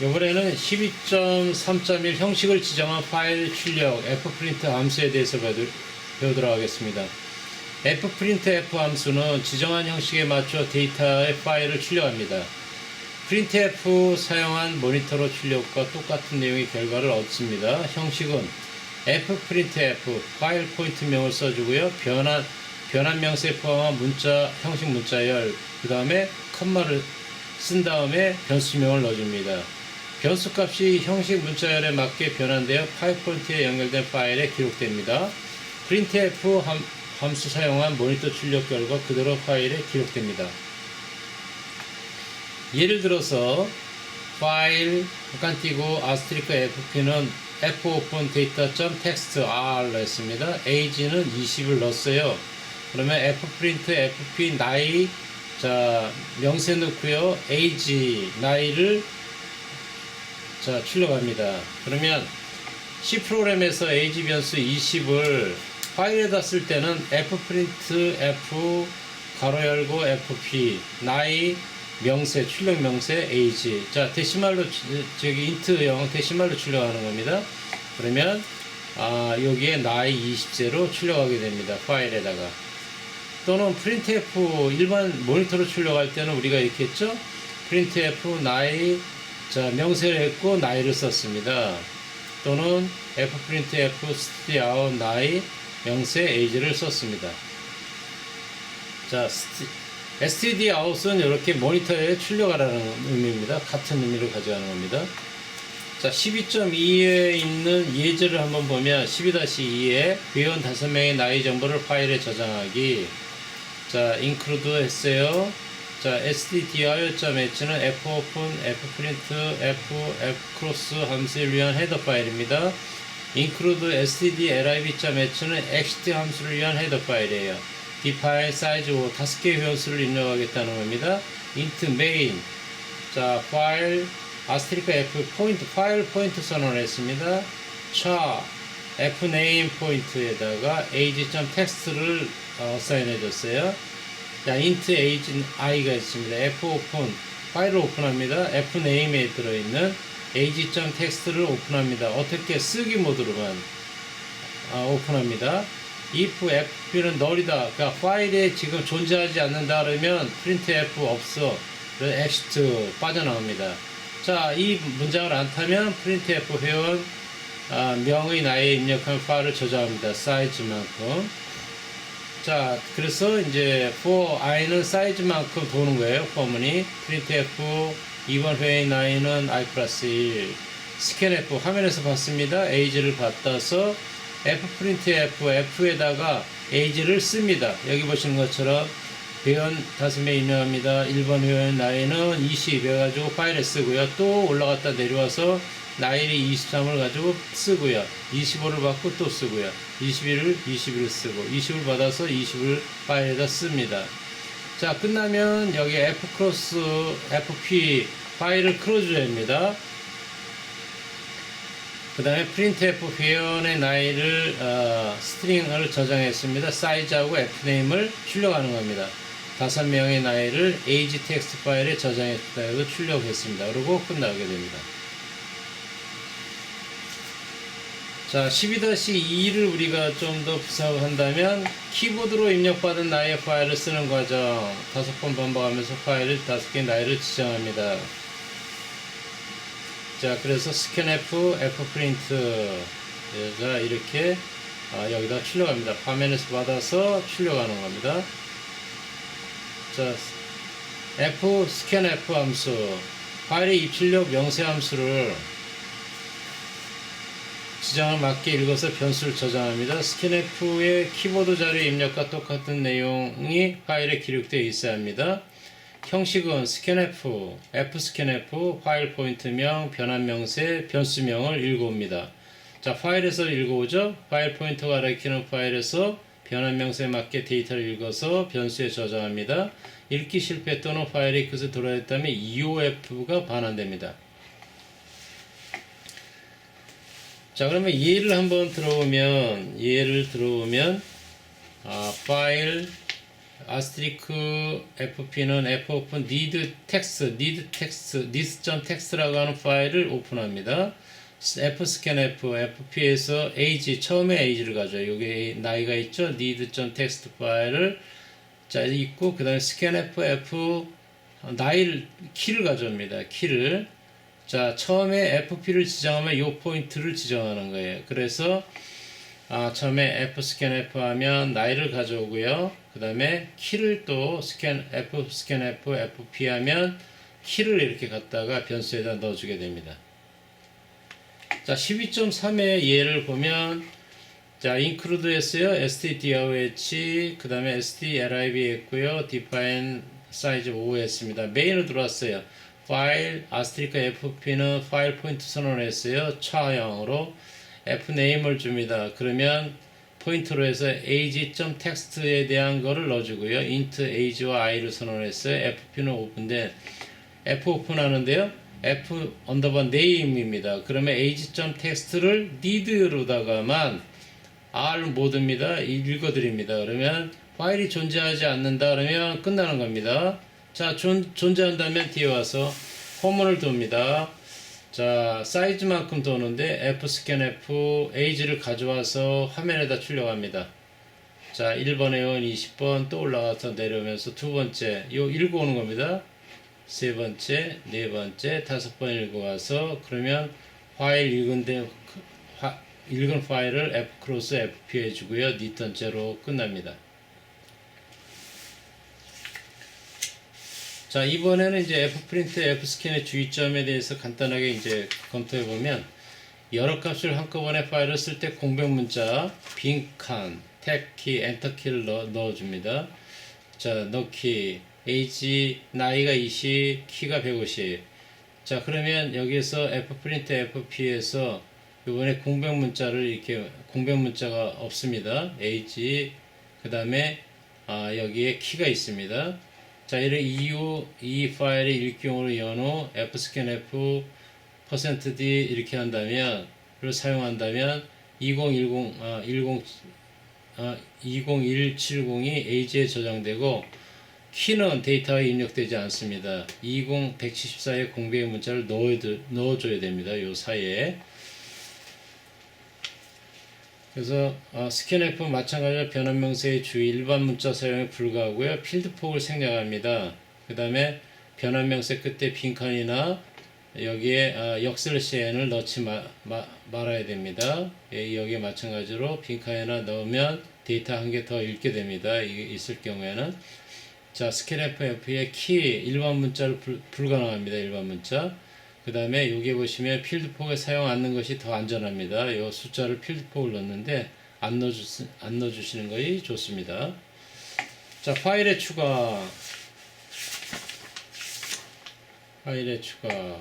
이번에는 12.3.1 형식을 지정한 파일 출력 fprint 함수에 대해서 배우- 배우도록 하겠습니다. fprint f 함수는 지정한 형식에 맞춰 데이터의 파일을 출력합니다. printf 사용한 모니터로 출력과 똑같은 내용의 결과를 얻습니다. 형식은 fprintf 파일 포인트명을 써주고요. 변환 변환 명세 포함한 문자 형식 문자열 그 다음에 컴마를 쓴 다음에 변수명을 넣어줍니다. 변수 값이 형식 문자열에 맞게 변환되어 파일 포인트에 연결된 파일에 기록됩니다. printf 함, 함수 사용한 모니터 출력 결과 그대로 파일에 기록됩니다. 예를 들어서 파일 잠깐 띄고 아스트리크 fp는 fopen data.txt.r로 했습니다. age는 20을 넣었어요. 그러면 fprint fp 나이 자 명세 넣고요. age 나이를 자 출력합니다. 그러면 C 프로그램에서 age 변수 20을 파일에다 쓸 때는 fprint f 가로 열고 fp 나이 명세 출력 명세 age 자 데시말로 주- 저기 인트형 데시말로 출력하는 겁니다. 그러면 아 여기에 나이 20세로 출력하게 됩니다. 파일에다가 또는 printf 일반 모니터로 출력할 때는 우리가 이렇게 했죠. printf 나이 자 명세를 했고 나이를 썼습니다. 또는 fprintf stdout 나이 명세 age를 썼습니다. 자 std out은 이렇게 모니터에 출력하라는 의미입니다. 같은 의미를 가져가는 겁니다. 자, 12.2에 있는 예제를 한번 보면 12-2에 회원 5명의 나이 정보를 파일에 저장하기 자, include 했어요. 자, stdio.h는 fopen, fprint, f, fcross 함수를 위한 헤더 파일입니다. include stdlib.h는 ext 함수를 위한 헤더 파일이에요. define size 5, 5개의 회원수를 입력하겠다는 겁니다. int main, 자, 파일, 아스트리크 F 포인트, 파일 포인트 선언했습니다. 차, F 네임 포인트에다가 age.text를 어, 사인해 줬어요. 자, int age i가 있습니다. F 오픈, 파일을 오픈합니다. F 네임에 들어있는 age.text를 오픈합니다. 어떻게 쓰기 모드로만 아, 오픈합니다. if fp는 널이다. 그러니까 파일에 지금 존재하지 않는다 그러면 printf 없어. exit 빠져나옵니다. 자, 이 문장을 안 타면 printf 회원 아, 명의 나이에 입력한 파일을 저장합니다. 사이즈만큼. 자, 그래서 이제 for i는 사이즈만큼 도는 거예요. 포문이 printf 이번 회의 나이는 i 플러스 1 스캔f 화면에서 봤습니다. age를 받아서 fprintf f에다가 age를 씁니다. 여기 보시는 것처럼 회원 5명 입력합니다. 1번 회원 나이는 20 해가지고 파일에 쓰고요. 또 올라갔다 내려와서 나이를 23을 가지고 쓰고요. 25를 받고 또 쓰고요. 21을 21을 쓰고 20을 받아서 20을 파일에다 씁니다. 자 끝나면 여기 f 크로스 fp 파일을 크로즈해야 합니다. 그 다음에 printf 회원의 나이를 어, 스트링을 저장했습니다. 사이즈하고 fname을 출력하는 겁니다. 다섯 명의 나이를 age 텍스트 파일에 저장했다 해서 출력했습니다. 그리고 끝나게 됩니다. 자, 12-2를 우리가 좀 더 부사한다면 키보드로 입력받은 나이의 파일을 쓰는 과정 다섯 번 반복하면서 파일을 다섯 개의 나이를 지정합니다. 자, 그래서 스캔F, Fprint 자 이렇게 아, 여기다 출력합니다. 화면에서 받아서 출력하는 겁니다. 자, F 스캔F 함수 파일의 입출력 명세 함수를 지정을 맞게 읽어서 변수를 저장합니다. 스캔F의 키보드 자료 입력과 똑같은 내용이 파일에 기록되어 있어야 합니다. 형식은 스캔F, fscanf, 파일 포인트명, 변환 명세, 변수명을 읽어옵니다. 자, 파일에서 읽어오죠? 파일 포인터가 가리키는 파일에서 변환 명세에 맞게 데이터를 읽어서 변수에 저장합니다. 읽기 실패 또는 파일이 그것을 돌아했다면 EOF가 반환됩니다. 자, 그러면 예를 한번 들어오면, 예를 들어오면, 아, 파일, 아스트리크 fp는 f 오픈 need text, need text, this.text라고 하는 파일을 오픈합니다. f 스캔 f, fp에서 age 처음에 age를 가져요. 여기 나이가 있죠. need.text 파일을 자 있고 그다음에 스캔 f f 나이를 키를 가져옵니다. 키를 자 처음에 fp를 지정하면 요 포인트를 지정하는 거예요. 그래서 아, 처음에 F 스캔 F 하면 나이를 가져오고요. 그 다음에 키를 또 스캔 F 스캔 F FP 하면 키를 이렇게 갖다가 변수에다 넣어주게 됩니다. 자, 12.3의 예를 보면 자, include 했어요. stdoh 그 다음에 stLIB 했고요. define size 5 했습니다. 메인으로 들어왔어요. 파일 아스트리크 FP는 파일 포인트 선언했어요. 차형으로 f 네임을 줍니다. 그러면 포인트로 해서 age.text에 대한 거를 넣어주고요. int age와 i를 선언했어요. fp는 오픈데 f 오픈 하는데요. f 언더바 name입니다. 그러면 age.text를 need로다가만 r 모드입니다. 읽어드립니다. 그러면 파일이 존재하지 않는다 그러면 끝나는 겁니다. 자 존, 존재한다면 뒤에 와서 호문을 둡니다. 자, 사이즈만큼 도는데 F 스캔 F 에이지를 가져와서 화면에다 출력합니다. 자, 1번 회원 20번 또 올라가서 내려오면서 두 번째, 요 읽어 오는 겁니다. 세 번째, 네 번째, 다섯 번 읽어 와서 그러면 파일 읽은 데 화, 읽은 파일을 F 크로스 FP 해주고요. 리턴째로 끝납니다. 자 이번에는 이제 F 프린트 F 스캔의 주의점에 대해서 간단하게 이제 검토해 보면 여러 값을 한꺼번에 파일을 쓸 때 공백 문자 빈칸 탭키 엔터키를 넣어, 넣어 줍니다. 자 넣기 age 나이가 20 키가 150. 자 그러면 여기에서 F 프린트 FP에서 이번에 공백 문자를 이렇게 공백 문자가 없습니다. age 그 다음에 아, 여기에 키가 있습니다. 자, 이를 이후 이 파일의 일경으로 연후 fscan f %d 이렇게 한다면 를 사용한다면 2010 아, 10 아, 20170이 age에 저장되고 키는 데이터에 입력되지 않습니다. 20 174의 공백 문자를 넣어 넣어줘야 됩니다. 요 사이에. 그래서 어, 스캔F 마찬가지로 변환 명세의 주의 일반 문자 사용에 불과하고요. 필드 폭을 생략합니다. 그 다음에 변환 명세 끝에 빈칸이나 여기에 어, 역슬CN을 넣지 마, 마, 말아야 됩니다. 예, 여기에 마찬가지로 빈칸이나 넣으면 데이터 한 개 더 읽게 됩니다. 이게 있을 경우에는 자 스캔FF의 키 일반 문자를 불, 불가능합니다. 일반 문자. 그 다음에 여기 보시면 필드폭에 사용 않는 것이 더 안전합니다. 이 숫자를 필드폭을 넣는데 안 넣어주, 안 넣어주시는 것이 좋습니다. 자, 파일의 추가. 파일의 추가.